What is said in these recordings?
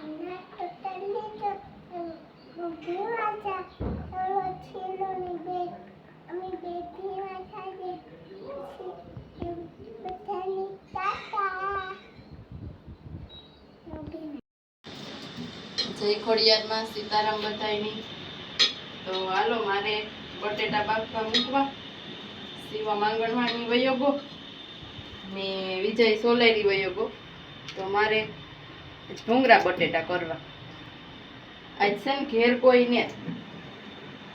જય ખોડિયારમાં સીતારામ બધાયની. તો હાલો, મારે બટેટા બાફવા મૂકવા. સીવા માંગણવાની વયોગો ને વિજય સોલેરી વયોગો તો મારે ભૂંગરા બટેટા કરવા. આજ છે ને ઘેર કોઈ ને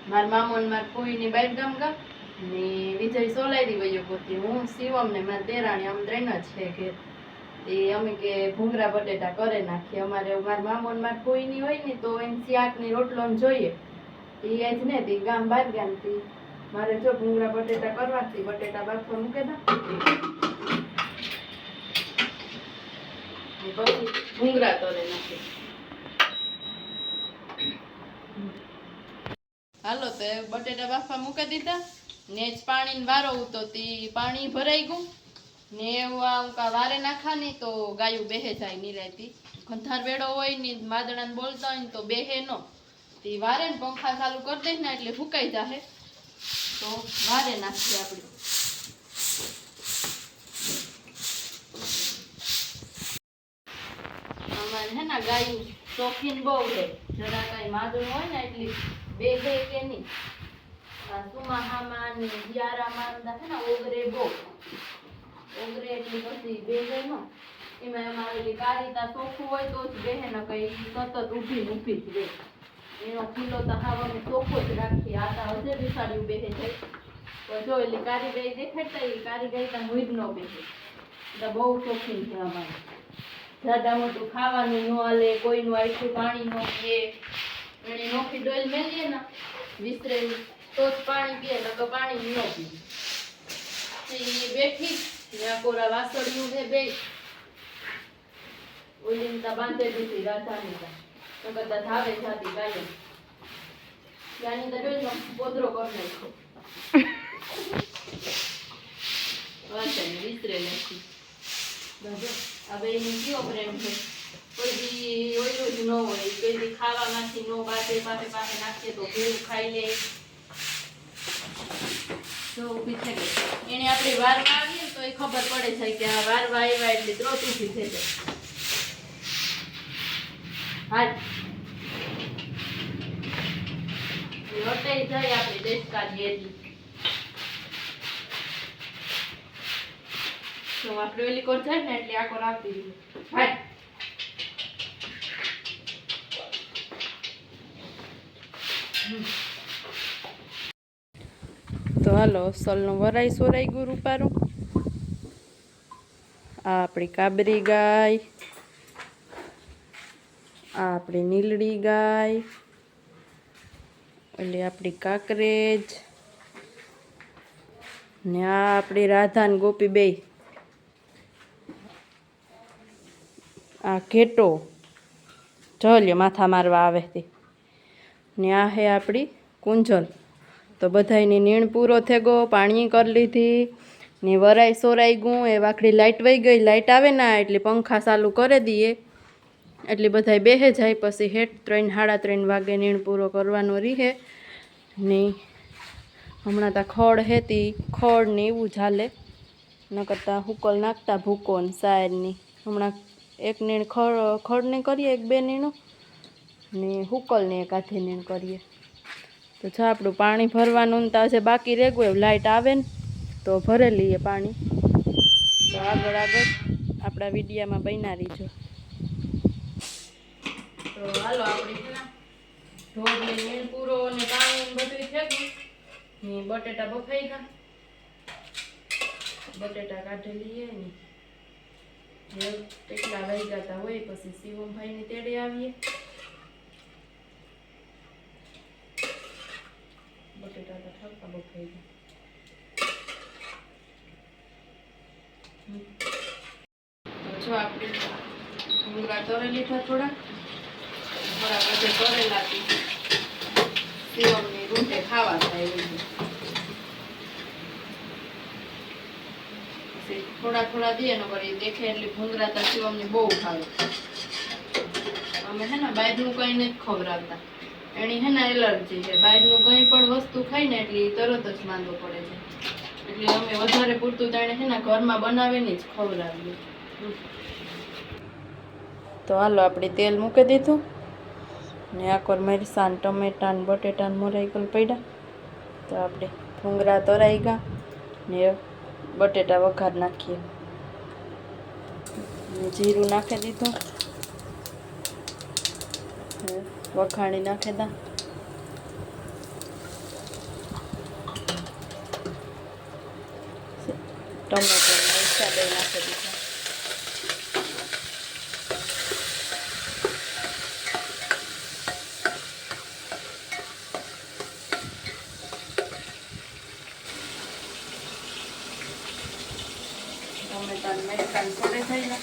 મારા મામો ને મારા કોઈની બાઈટ ગામ ગામ ને વિજય સોલારી વયો પોતી હું, શિવમ ને મારા દેરાણી, આમ ત્રણ જ છે ઘેર. એ અમે કે ભૂંગરા બટેટા કરે નાખીએ. અમારે મારા મામો ને મારા કોઈની હોય ને તો એને શાકની રોટલો ને જોઈએ. એ જ ને તે ગામ બાર ગામથી મારે જો ભૂંગરા બટેટા કરવાથી બટેટા બાફવા મૂકે દા ને હાલો, તો બટેટા બાફા મૂકી દીધા. ને જ પાણી વારો ઉતો પાણી ભરાઈ ગયું. ને એવું આ કા વારે નાખા ને તો ગાયું બેહે જાય નિરાયતી. ખંથાર વેડો હોય ને માદણા બોલતા હોય ને તો બેહે નો. તી વારે ને પંખા ચાલુ કરી દે ને એટલે ફૂકાઈ જાહે. તો વારે નાખીએ આપણે અમારે હે ને ગાયું. શોખીન બહુ છે. જરા કઈ માદું હોય ને એટલી બે બે કે નહીં. સુમાહામાં ને દિયારામાં બધા છે ને ઓગરે બહુ. ઓગરે એટલી પછી બે નો. એમાં અમારે ઓલી કારીતા ચોખ્ખું હોય તો જ બેહે, ને કઈ સતત ઊભી ઊભી જ રહે. એનો કિલ્લો તો હાવ અમે જ રાખીએ. આતા હજે બિસાડ્યું બેહે જાય તો જો એટલે કારી ગઈ દેખાડતા એ કારી ગાય તો મુઈ જ ન બેસે. એટલે બહુ ચોખ્ખી છે અમારે. જાડા મોટું ખાવાનું ન હાલે કોઈનું આખું પાણી ન પીએ. એને નોખી ડોલ મેલીએ ને વિસરેલી તો જ પાણી પીએ નકર પાણી ન પીએ. તો બેઠી ત્યાં કોરા વાસળિયું છે બે. ઓલી તા બાંધે દીધી રાધાની તા. તો બધા ધાવે જાતી ગાયો ત્યાંની તો જોઈ લો પોદરો કરી નાખ્યો. વાસણ વિસરે નથી હવે એની કયો પ્રેમ છે? કોઈ બી ઓયલું જ ન હોય, કોઈ બી ખાવામાંથી ન બાટે પાસે પાસે નાખીએ તો ભેળું ખાઈ લે. જો ઊભી થઈ ગઈ. એને આપણે વારમાં આવીએ તો એ ખબર પડે છે કે આ વારવા આવ્યા એટલે ત્રોત ઊભી થઈ જાય. હાલ. લોટાઈ આપણે દેશ જેલી તો આપણે ઓલી કોર થાય ને એટલે આ કોર આપી દીધું. હાલ તો હાલો, અસલનું વરાઈ સોરાઈ ગુરુ પારું. આ આપણી કાબરી ગાય. આ આપણી નીલડી ગાય. એટલે આપણી કાકરેજ. ને આ આપણી રાધા ને ગોપી બે ઘેટો જલ્યો, માથા મારવા આવે તે ને આ હે આપણી કુંજલ. તો બધાયની નીણ પૂરો થઈ ગયો, પાણી કરી લીધી, ને વરાઈ સોરાઈ ગું એ વાકડી લાઇટ વહી ગઈ લાઇટ આવે ના, એટલે પંખા ચાલુ કરી દઈએ એટલે બધાય બેહે જાય, પછી હેઠ ત્રણ, સાડા ત્રણ વાગે નીણ પૂરો કરવાનો રીહે. ને હમણાં તા ખડ હેતી, ખડ ને એવું ચાલે ન કરતાં હુકલ નાખતા ભૂકો ને સાયરની. હમણાં એક નીણ ખડ ખડને કરીએ, એક બે નીણું, ને હુકલને એક આથી નીણ કરીએ. તો જો આપણું પાણી ભરવાનું તો આજે બાકી રેગું એવું લાઇટ આવે ને, તો ભરે લઈએ પાણી. તો આગળ આગળ આપણા વિડીયામાં બનાવી છે ને બટેટા બફાઈ ગયા. બટેટા કાઢી લઈએ જે કેટલા વહી જતા હોય પછી શિવમભાઈ ની તેડે આવીએ. બટેટા તો ઠપકા બફાઈ ગયા. જો આપણે ભૂંગળા તરે લીધા થોડા. થોડા બધે કરેલા શિવમની રૂટે ખાવા થાય એવી રીતે. પછી થોડા થોડા દે ને કરી દેખે એટલે ભૂંગળા તો શિવમને બહુ ભાવે. અમે હે ને બહારનું કંઈ નથી ખવડાવતા. એની હે ને એલર્જી છે. બહારનું કંઈ પણ વસ્તુ ખાય ને એટલે તરત જ માંદો પડે છે. એટલે અમે વધારે પૂરતું તાણે છે ને ઘરમાં બનાવીને જ ખવડાવીએ. તો હાલો આપણે તેલ મૂકી દીધું. ને આકોર મરસાં ટમેટા ને બટેટા ને મોરાઈ ગયેલ પડ્યા તો આપણે ભૂંગરા તરાઈ ગયા. ને બટેટા વઘાર નાખીએ. જીરું નાખી દીધું. વખાણી નાખી દા. ટમેટો મરચાં બે નાખી દીધા ટમેટા ને મરચાં થોડે થઈ જાય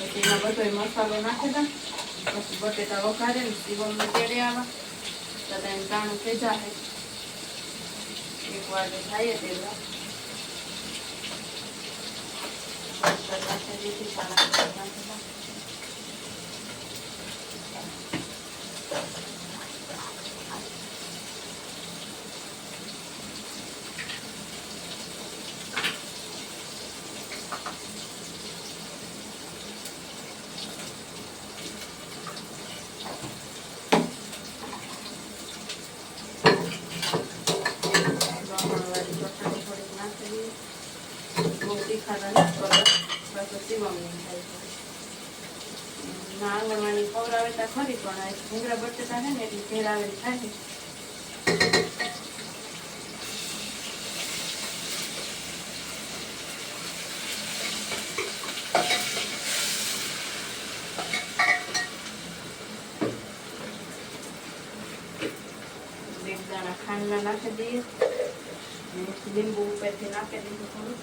પછી એમાં બધો મસાલો નાખી દા પછી બટેટા વઘારે ને સીવણ તેડે આવા તો એને ટાણું થઈ જાય એક વાર થાય તેલા નાખી દીધી ધાણા નાખી દા લસણવાળી ચટણી થોડીક નાખી દઈએ બહુ તીખાના નથી કરવા પાછું સીવમણી થાય છે ના આંગણવાડી ખવડાવે ખરી, પણ ભૂંગળા બટેટા છે ને, એટલે ઘેર આવેલી થાય ખાંડના નાખી દઈએ. લીંબુ ઉપરથી નાખી દીધું થોડું.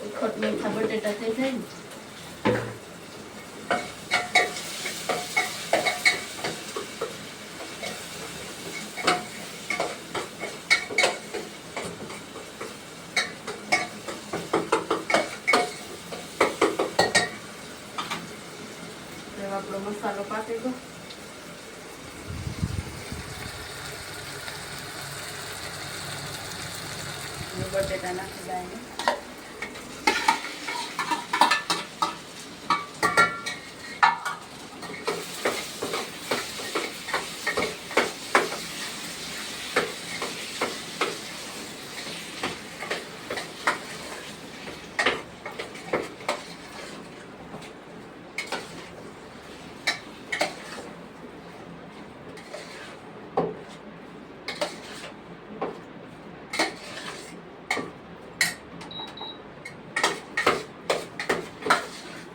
તીખટ મીઠા બટેટા થઈ જાય ને તો આપણો મસાલો પાકી ગયો અને બટેટા નાખી દઈએ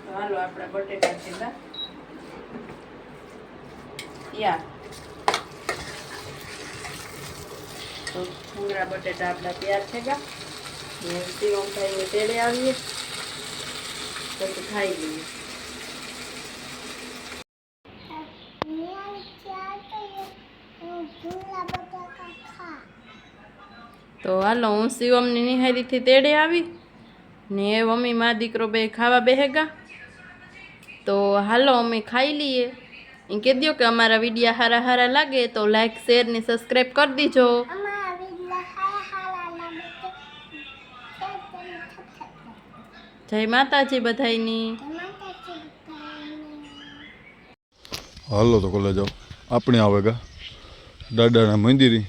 તો હાલો આપણા બટેટા છેલ્લા યા તો ભૂંગળા, બટેટા આપણા તૈયાર છે ગા ને સીવમ થઈને તેડે આવીએ. પછી ખાઈ લઈએ. તો હાલો, હું શિવમની નિહારીથી તેડે આવી. ને એ મમ્મી, મા દીકરો બે ખાવા બેહેગા તો હાલો, અમે ખાઈ લઈએ. એ કહી દો કે અમારા વિડીયા હારા હારા લાગે તો લાઈક શેર ને સબસ્ક્રાઈબ કરી દીજો. જય માતાજી બધાયની. હાલો તો કોલેજ જાઓ આપણે આવે ગા દાદાના મંદિરે.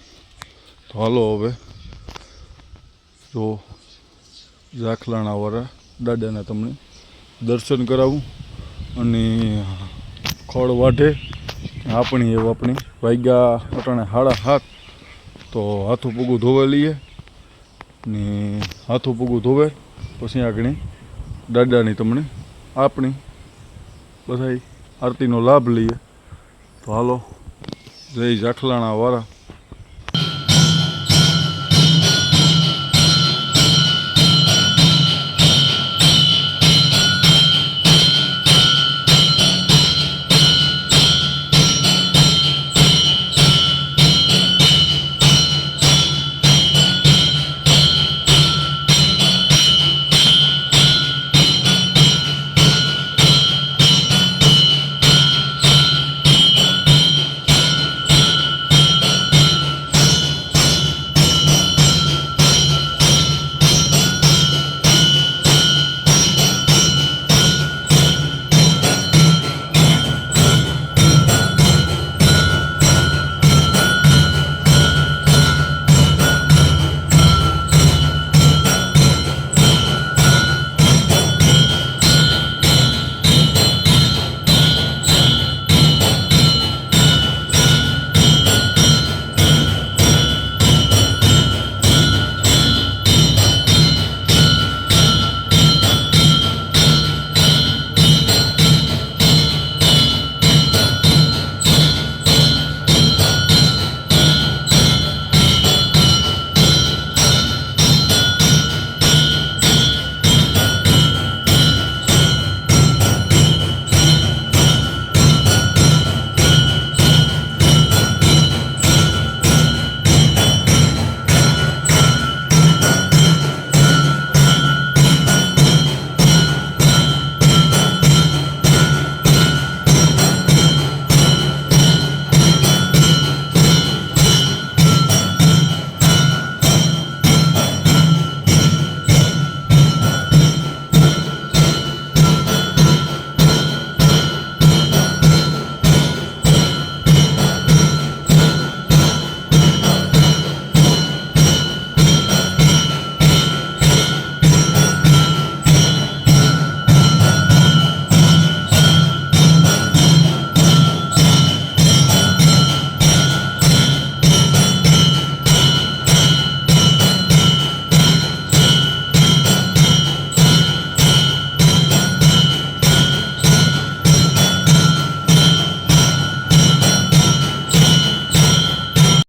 તો હાલો હવે. જો ઝાખલાણા વાળા દાદાના તમને દર્શન કરાવું અને ખોળ વાઢે. આપણી એવું આપણી વાગ્યા અટાણે હાડા હાથ તો હાથું પગું ધોવે લઈએ. ને હાથું પગું ધોવે. પછી આગળ દાદાની તમને આપણી બધાય આરતીનો લાભ લઈએ. તો હાલો જય જાખલાણા વાળા